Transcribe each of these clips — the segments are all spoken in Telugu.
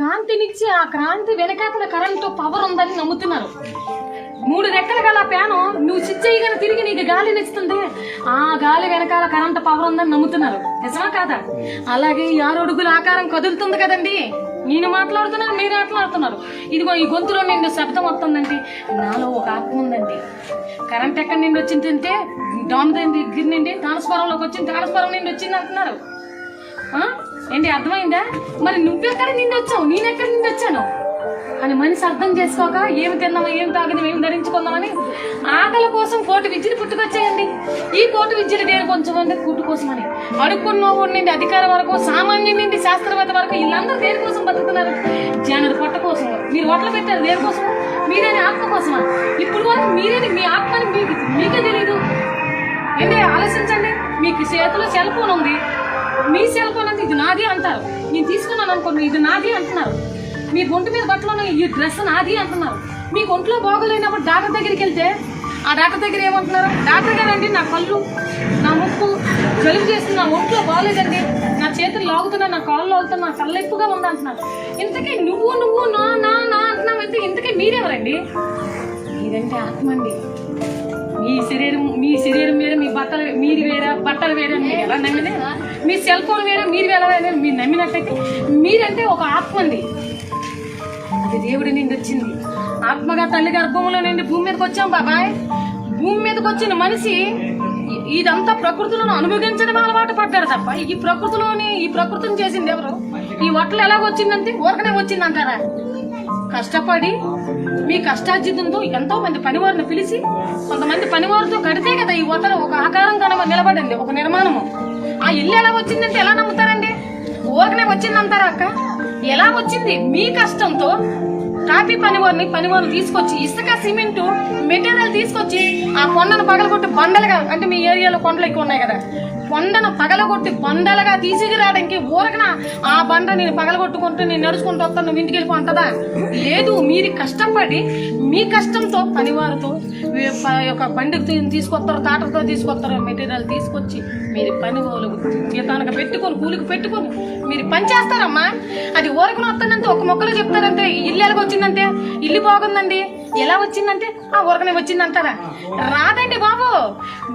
కాంతినిచ్చి ఆ క్రాంతి వెనకాతల కరెంటు పవర్ ఉందని నమ్ముతున్నారు. మూడు రెక్కలు గల ప్యాను నువ్వు చిచ్చయ్యగానే తిరిగి నీకు గాలి నిస్తుంది ఆ గాలి వెనకాల కరెంట్ పవర్ ఉందని నమ్ముతున్నారు. నిజమా కాదా? అలాగే ఈ ఆరు అడుగుల ఆకారం కదులుతుంది కదండి. నేను మాట్లాడుతున్నాను మీరు మాట్లాడుతున్నారు. ఇదిగో ఈ గొంతులో నిండు శబ్దం వస్తుందండి. నాలో ఒక ఆత్మ ఉందండి. కరెంట్ ఎక్కడి నుండి వచ్చిందంటే డామ్ దగ్గర నుండి ట్రాన్స్ఫారంలోకి వచ్చింది ట్రాన్స్ఫారం నుండి వచ్చింది అంటున్నారు. ఏంటి అర్థమైందా? మరి నువ్వెక్కడ నిండి వచ్చావు? నేనెక్కడి నుండి వచ్చాను? అని మనిషి అర్థం చేసుకోక ఏమి తిన్నామా ఏం తాగినాం ఏమి ధరించుకుందామని ఆకలి కోసం కోటి విద్యలు పుట్టుకొచ్చాయండి. ఈ కోటి విద్యలు దేని కొంచెం అంటే కూటు కోసమని. అడుక్కున్న నుండి అధికారం వరకు సామాన్యం నుండి శాస్త్రవేత్త వరకు వీళ్ళందరూ దేని కోసం బతుకుతున్నారు? జనరు పొట్ట కోసం మీరు ఓట్లు పెట్టారు దేని కోసం మీరేని ఆత్మ కోసమా? ఇప్పుడు వరకు మీరేని మీ ఆత్మని మీకు మీకే తెలియదు ఏంటి ఆలోచించండి. మీకు చేతిలో సెల్ ఫోన్ ఉంది. మీ సెల్ ఫోన్ అంటే ఇది నాది అంటారు. నేను తీసుకున్నాను అనుకోండి ఇది నాది అంటున్నారు. మీ ఒంటి మీద బట్టలు ఉన్నాయి, ఈ డ్రెస్ నాది అంటున్నారు. మీకు ఒంట్లో బాగోలేనప్పుడు డాక్టర్ దగ్గరికి వెళ్తే ఆ డాక్టర్ దగ్గర ఏమంటున్నారు? డాక్టర్ గారండి నా కళ్ళు నా ముక్కు జలుబు చేస్తుంది నా ఒంట్లో బాగోలేదండి నా చేతులు లాగుతున్నా నా కాళ్ళు లాగుతున్నా నా కళ్ళు ఎక్కువగా ఉంది అంటున్నారు. ఇంతకీ నువ్వు నువ్వు నా నా నా అంటున్నావు అయితే ఇంతకీ మీరెవరండి? మీరంటే ఆత్మ అండి మీ శరీరం మీ శరీరం వేరే మీ బట్టలు మీరు వేరే బట్టలు వేరే మీరు ఎలా నమ్మిదే మీ సెల్ ఫోన్ వేరే మీరు వేరే మీరు నమ్మినట్టయితే మీరంటే ఒక ఆత్మ అండి. అది దేవుడి నుండి వచ్చింది. ఆత్మగా తల్లి గర్భంలో నుండి భూమి మీదకి వచ్చాం బాబాయ్. భూమి మీదకి వచ్చిన మనిషి ఇదంతా ప్రకృతిలో అనుభవించడం అలవాటు పడ్డాడు తప్ప ఈ ప్రకృతిలోని ఈ ప్రకృతిని చేసింది ఎవరు? ఈ వట్టలు ఎలాగ వచ్చిందంటే ఊరకనే వచ్చింది అంటారా కష్టపడి మీ కష్టార్జితంతో ఎంతో మంది పనివారిని పిలిచి కొంతమంది పనివారితో కడితే కదా ఈ వతల ఒక ఆకారం కనుక నిలబడింది ఒక నిర్మాణము. ఆ ఇల్లు ఎలా వచ్చిందంటే ఎలా నమ్ముతారండి? ఊరకనే వచ్చిందంటారా అక్క? ఎలా వచ్చింది? మీ కష్టంతో కాపీ పనివారిని పనివారిని తీసుకొచ్చి ఇసుక సిమెంట్ మెటీరియల్ తీసుకొచ్చి ఆ కొండను పగలగొట్టి బండలుగా అంటే మీ ఏరియాలో కొండలు ఎక్కువ ఉన్నాయి కదా కొండను పగలగొట్టి బండలుగా తీసుకురావడానికి ఊరకన ఆ బండ నేను పగలగొట్టుకుంటూ నేను నడుచుకుంటూ వస్తాను నువ్వు ఇంటికి వెళ్ళిపో లేదు మీరు కష్టపడి మీ కష్టంతో పనివారితో యొక్క బండికి తీసుకొస్తారు తాటతో తీసుకొస్తారు మెటీరియల్ తీసుకొచ్చి మీరు పని వాళ్ళు జీతానికి పెట్టుకొని కూలికి పెట్టుకొని మీరు పని చేస్తారమ్మా. అది ఊరకన వస్తుందంటే ఒక మొక్కలో చెప్తారంటే ఇల్లు ఎలాగ వచ్చిందంటే ఇల్లు బాగుందండి. ఎలా వచ్చిందంటే ఆ ఊరకనే వచ్చిందంటారా? రాదండి బాబు.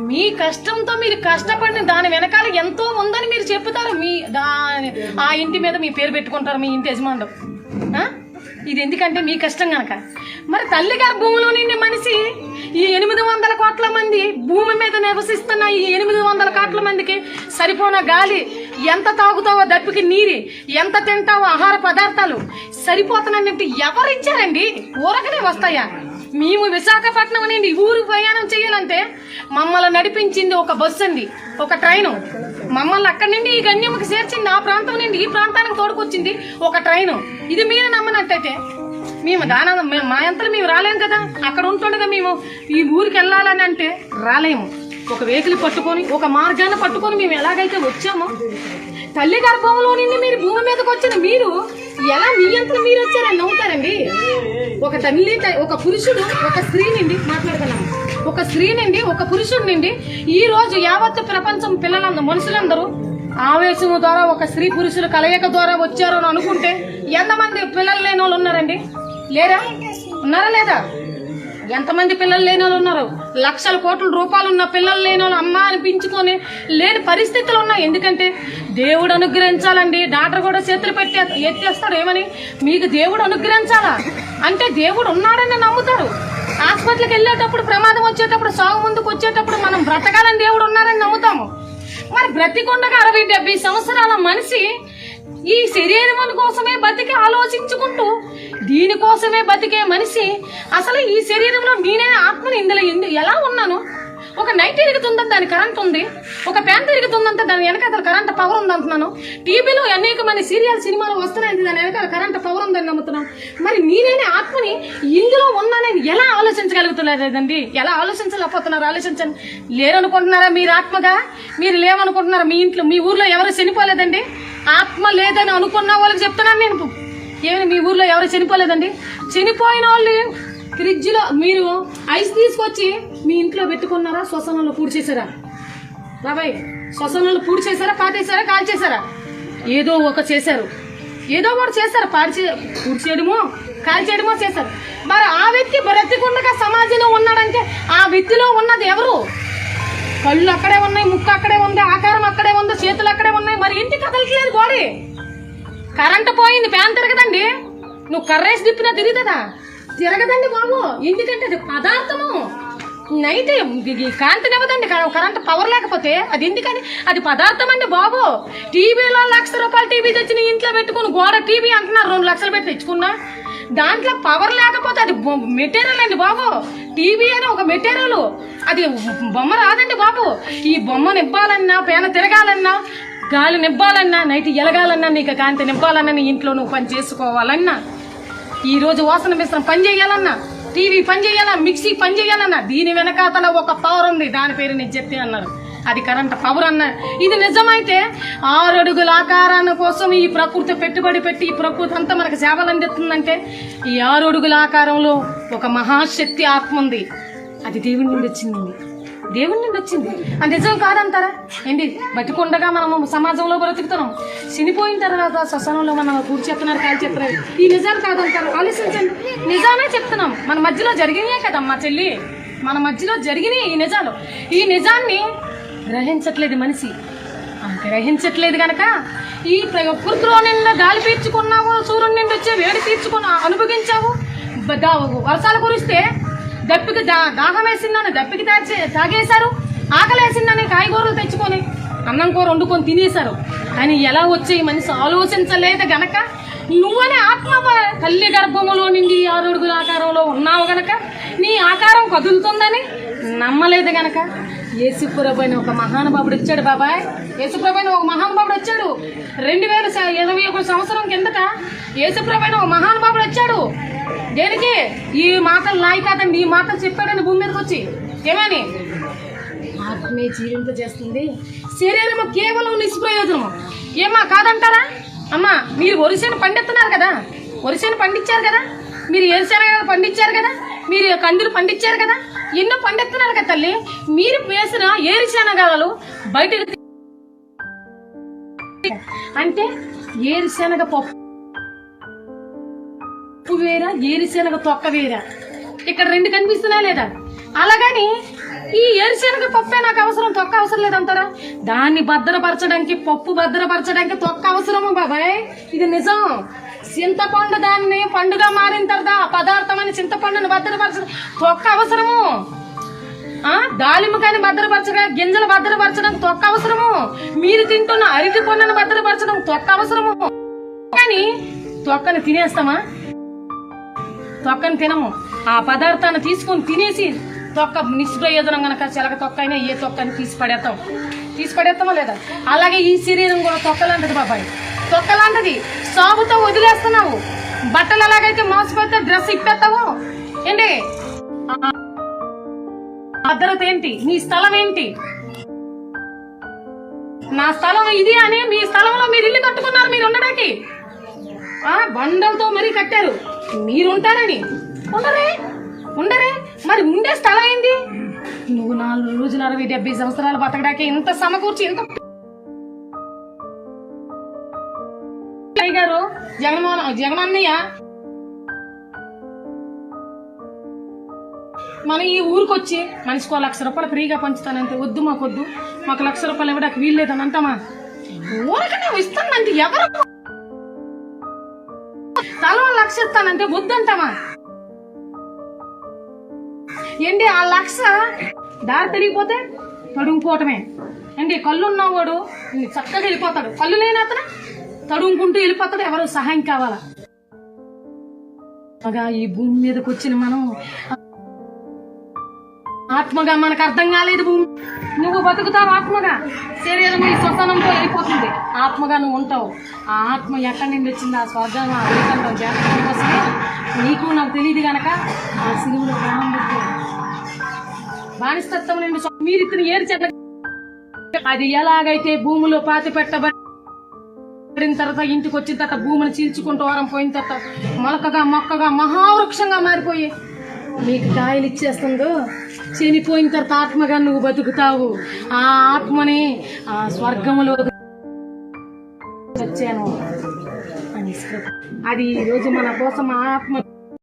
మీ కష్టంతో మీరు కష్టపడిన దాని వెనకాల ఎంతో ఉందని మీరు చెప్తారు. మీ దాని ఆ ఇంటి మీద మీ పేరు పెట్టుకుంటారు మీ ఇంటి యజమానులు. ఇది ఎందుకంటే మీ కష్టం కనుక మరి తల్లి గర్భంలో నిండి మనిషి ఈ ఎనిమిది వందల కోట్ల మంది భూమి మీద నివసిస్తున్న ఈ ఎనిమిది వందల కోట్ల మందికి సరిపోన గాలి ఎంత తాగుతావో దప్పికి నీరి ఎంత తింటావో ఆహార పదార్థాలు సరిపోతున్నట్టు ఎవరు ఇచ్చారండి ఊరకనే వస్తాయా? మేము విశాఖపట్నం నుండి ఊరు ప్రయాణం చేయాలంటే మమ్మల్ని నడిపించింది ఒక బస్సు అండి ఒక ట్రైను. మమ్మల్ని అక్కడి నుండి ఈ గణ్యముకి చేర్చింది ఆ ప్రాంతం నుండి ఈ ప్రాంతానికి తోడుకొచ్చింది ఒక ట్రైను. ఇది మీరు నమ్మనట్టయితే మేము దాన మేము మా అంతా మేము రాలేము కదా? అక్కడ ఉంటుండగా మేము ఈ ఊరికి వెళ్ళాలని అంటే రాలేము. ఒక వెహికల్ పట్టుకొని ఒక మార్గాన్ని పట్టుకొని మేము ఎలాగైతే వచ్చామో తల్లి గర్భంలో నుండి మీరు భూమి మీదకి వచ్చిన మీరు ఎలా మీ అంతా మీరు వచ్చారని నవ్వుతారండి ఒక తల్లి ఒక పురుషుడు ఒక స్త్రీ నుండి మాట్లాడుతున్నాము ఒక స్త్రీ నుండి ఒక పురుషుడి నుండి ఈ రోజు యావత్తు ప్రపంచం పిల్లలందరూ మనుషులందరూ ఆవేశం ద్వారా ఒక స్త్రీ పురుషుల కలయిక ద్వారా వచ్చారు అని అనుకుంటే ఎంతమంది పిల్లలు లేని వాళ్ళు ఉన్నారండి? లేరా? ఉన్నారా లేదా? ఎంతమంది పిల్లలు లేని వాళ్ళు ఉన్నారు? లక్షల కోట్ల రూపాయలు ఉన్న పిల్లలు లేని వాళ్ళు అమ్మ అనిపించుకొని లేని పరిస్థితులు ఉన్నాయి. ఎందుకంటే దేవుడు అనుగ్రహించాలండి. డాక్టర్ కూడా చేతులు పెట్టి ఎత్తేస్తాడు. ఏమని? మీకు దేవుడు అనుగ్రహించాలా? అంటే దేవుడు ఉన్నాడని నమ్ముతారు హాస్పిటల్కి వెళ్ళేటప్పుడు ప్రమాదం వచ్చేటప్పుడు సాగు ముందుకు వచ్చేటప్పుడు మనం బ్రతకాలని దేవుడు ఉన్నారని నమ్ముతాము. మరి బ్రతికొండగా అరవై డెబ్బై సంవత్సరాల మనిషి ఈ శరీరం కోసమే బతికి ఆలోచించుకుంటూ దీనికోసమే బతికే మనిషి అసలు ఈ శరీరంలో నేనే ఆత్మని ఇందులో ఎందు ఎలా ఉన్నాను? ఒక నైట్ తిరుగుతుందంటే దాని కరెంట్ ఉంది. ఒక ఫ్యాన్ తిరుగుతుందంటే దాని వెనకాల కరెంట్ పవర్ ఉంది అంటున్నాను. టీవీలో అనేక మంది సీరియల్ సినిమాలు వస్తున్నాయి దాని వెనకాల కరెంట్ పవర్ ఉందని నమ్ముతున్నాను మరి నేనే ఆత్మని ఇందులో ఉన్నానని ఎలా ఆలోచించగలుగుతలేదండి ఎలా ఆలోచించలేకపోతున్నారు? ఆలోచించండి. లేరనుకుంటున్నారా మీరు ఆత్మగా? మీరు లేవనుకుంటున్నారా? మీ ఇంట్లో మీ ఊర్లో ఎవరు చనిపోలేదండి? ఆత్మ లేదని అనుకున్న వాళ్ళకి చెప్తున్నాను నేను. ఏమైనా మీ ఊర్లో ఎవరు చనిపోలేదండి? చనిపోయిన వాళ్ళు ఫ్రిడ్జ్లో మీరు ఐస్ తీసుకొచ్చి మీ ఇంట్లో పెట్టుకున్నారా? శ్వసనంలో పూడి చేశారా బాబాయ్ శ్వసనలు పూడి చేశారా పాటేశారా కాల్ చేశారా ఏదో ఒక చేశారు. ఏదో ఒకటి చేశారు పాడిచే పూడి చేయడమో కాల్ చేయడమో చేశారు. మరి ఆ వ్యక్తి బ్రతికుండగా సమాజంలో ఉన్నాడంటే ఆ వ్యక్తిలో ఉన్నది ఎవరు? కళ్ళు అక్కడే ఉన్నాయి ముక్కు అక్కడే ఉంది ఆకారం అక్కడే ఉంది చేతులు అక్కడే ఉన్నాయి మరి ఇంటి కదలట్లేదు బాడీ కరెంట్ పోయింది ఫ్యాన్ తిరగదండి. నువ్వు కర్రేసి తిప్పినా తిరుగుతుందా? తిరగదండి బాబు ఎందుకంటే అది పదార్థము. నైట్ కాంతి కాంతినివ్వదండి కరెంట్ పవర్ లేకపోతే అది ఎందుకని? అది పదార్థం అండి బాబు టీవీలో లక్ష రూపాయలు టీవీ తెచ్చిన ఇంట్లో పెట్టుకుని గోడ టీవీ అంటున్నారు. రెండు లక్షలు పెట్టి తెచ్చుకున్నా. దాంట్లో పవర్ లేకపోతే అది మెటీరియల్ అండి బాబు. టీవీ అని ఒక మెటీరియల్ అది బొమ్మ రాదండి బాబు. ఈ బొమ్మ నిబ్బాలన్నా పేన తిరగాలన్నా గాలి నిబ్బాలన్నా నైట్ ఎలగాలన్నా నీకు కాంతి నింపాలన్నా నీ ఇంట్లో నువ్వు పని చేసుకోవాలన్నా ఈరోజు వాసన మిశ్రం పని చేయాలన్నా టీవీ పని చేయాలా? మిక్సీ పని చేయాలన్నా దీని వెనకాతల ఒక పవర్ ఉంది. దాని పేరు నేను అన్నారు. అది కరెంట్ పవర్ అన్నారు. ఇది నిజమైతే ఆరు అడుగుల ఆకారాన్ని కోసం ఈ ప్రకృతి పెట్టుబడి పెట్టి ఈ ప్రకృతి అంతా మనకు సేవలు అందిస్తుందంటే ఈ ఆరు అడుగుల ఆకారంలో ఒక మహాశక్తి ఆత్మ ఉంది. అది దేవుని నుండి వచ్చింది. దేవుని నుండి వచ్చింది. అది నిజం కాదంటారా? ఏంటి? బతికుండగా మనము సమాజంలో బ్రతుకుతున్నాం. చనిపోయిన తర్వాత శ్మశానంలో మనం కూర్చి చెప్తున్నారు కాలు చెప్తున్నారు. ఈ నిజాలు కాదంటారు. ఆలోచించండి. నిజానే చెప్తున్నాం. మన మధ్యలో జరిగినాయే కదమ్మా చెల్లి. మన మధ్యలో జరిగినాయి ఈ నిజాలు. ఈ నిజాన్ని గ్రహించట్లేదు మనిషి. గ్రహించట్లేదు కనుక ఈ ప్రకృతిలో నిన్న గాలి పీల్చుకున్నావు సూర్యుని నుండి వచ్చే వేడి తీర్చుకున్నా అనుభవించావు. వర్షాలు కురిస్తే దప్పికి దా దాహం వేసిందని దప్పికి తాచే తాగేశారు. ఆకలి వేసిందని కాయగూరలు తెచ్చుకొని అన్నం కూర వండుకొని తినేశారు. కానీ ఎలా వచ్చే ఈ మనిషి ఆలోచించలేదు గనక? నువ్వనే ఆత్మ తల్లి గర్భములో నుండి ఆరుడుగుల ఆకారంలో ఉన్నావు గనక? నీ ఆకారం కదులుతుందని నమ్మలేదు గనక? యేసుప్రభైన ఒక మహానుభావుడు వచ్చాడు బాబాయ్. యేసుప్రభైన ఒక మహానుభావుడు వచ్చాడు రెండు వేల ఇరవై ఒక సంవత్సరం కిందట యేసుప్రభైన ఒక మహానుభావుడు వచ్చాడు దేనికి? ఈ మాటలు నాయి కాదండి ఈ మాటలు చెప్పాడని భూమి మీదకి వచ్చి. ఏమని? ఆత్మే జీవింప చేస్తుంది. శరీరము కేవలం నిష్ప్రయోజనము. ఏమా కాదంటారా? అమ్మా మీరు వరిసేను పండిస్తున్నారు కదా. వరిసేను పండించారు కదా. మీరు ఏరుశనగ పండించారు కదా. మీరు కందులు పండించారు కదా. ఎన్నో పండిస్తున్నారు కదా తల్లి. మీరు వేసిన ఏరుశనగలు బయటకు అంటే ఏరుశనగ పప్పు పప్పు వేరా ఏరుశనగ తొక్క వేరా? ఇక్కడ రెండు కనిపిస్తున్నా లేదా? అలాగని ఈ ఏరుశనగ పప్పే నాకు అవసరం తొక్క అవసరం లేదంటారా? దాన్ని భద్రపరచడానికి పప్పు భద్రపరచడానికి తొక్క అవసరము బాబాయ్? ఇది నిజం. చింతపండు దాన్ని పండుగ మారిన తర్వాత ఆ పదార్థం అని చింతపండుని భద్రపరచడం తొక్క అవసరము. ఆ? దాలిమ్మకాయని భద్రపరచగా గింజలు భద్రపరచడం తొక్క అవసరము. మీరు తింటున్న అరటి పండును భద్రపరచడం తొక్క అవసరము. కానీ తొక్కని తినేస్తామా? తొక్కని తినము. ఆ పదార్థాన్ని తీసుకొని తినేసి తొక్క నిష్ప్రయోజనం గనక చిలక తొక్క అయినా ఏ తొక్కని తీసి పడేస్తాం. తీసి పడేస్తామా లేదా? అలాగే ఈ శరీరం కూడా తొక్కలాంటిది బాబాయ్. తొక్కలాంటిది సాగుతో వదిలేస్తున్నావు. బట్టలు ఎలాగైతే మోసపోతే డ్రెస్ ఇప్పేస్తావు? ఏంటి? భద్రత ఏంటి? నీ స్థలం ఏంటి? నా స్థలం ఇది అని మీ స్థలంలో మీరు ఇల్లు కట్టుకున్నారు మీరు ఉండడానికి. ఆ బండలతో మరీ కట్టారు. మీరుంటారని. ఉండరే ఉండరే. మరి ఉండే స్థలం ఏంది? నువ్వు నాలుగు రోజులు అరవై డెబ్బై సంవత్సరాలు బతకడానికి ఇంత సమకూర్చి ఇంత గారు? జగన్మోహన్ జగనన్నయ్య? మనం ఈ ఊరికి వచ్చి మనిషికి లక్ష రూపాయలు ఫ్రీగా పంచుతానంటే వద్దు మాకు వద్దు మాకు లక్ష రూపాయలు ఇవ్వడానికి వీల్లేదని అంటామా? ఊరకనే ఇస్తానంటే ఎవరు తలో లక్ష ఇస్తానంటే వద్దంటామా? ఏంటి ఆ లక్ష? దారి తిరిగిపోతే తడుముకోవటమే. అండి కళ్ళు ఉన్నవాడు చక్కగా వెళ్ళిపోతాడు. కళ్ళు లేని అతను? తడుముకుంటూ వెళ్ళిపోతాడు. ఎవరు సహాయం కావాలా? ఆత్మగా ఈ భూమి మీదకి వచ్చిన మనం ఆత్మగా మనకు అర్థం కాలేదు భూమి. నువ్వు బతుకుతావు ఆత్మగా. శరీరం ఈ శ్వసనంతో వెళ్ళిపోతుంది ఆత్మగా నువ్వు ఉంటావు. ఆ ఆత్మ ఎక్కడి నుండి వచ్చింది? ఆ స్వర్గం ఆ నీకు నాకు తెలియదు గనక ఆ సిలువులో ప్రాణం బానిస్తత్వం నుండి మీరు ఇతను ఏరు అది ఎలాగైతే భూమిలో పాతి పడిన తర్వాత ఇంటికి వచ్చిన తర్వాత భూమిని చీల్చుకుంటూ వారం పోయిన తర్వాత మొలకగా మొక్కగా మహావృక్షంగా మారిపోయి. మీకు కాయలు ఇచ్చేస్తుందో చనిపోయిన తర్వాత ఆత్మగా నువ్వు బతుకుతావు. ఆ ఆత్మని ఆ స్వర్గములో వచ్చాను అని అది ఈరోజు మన కోసం ఆత్మ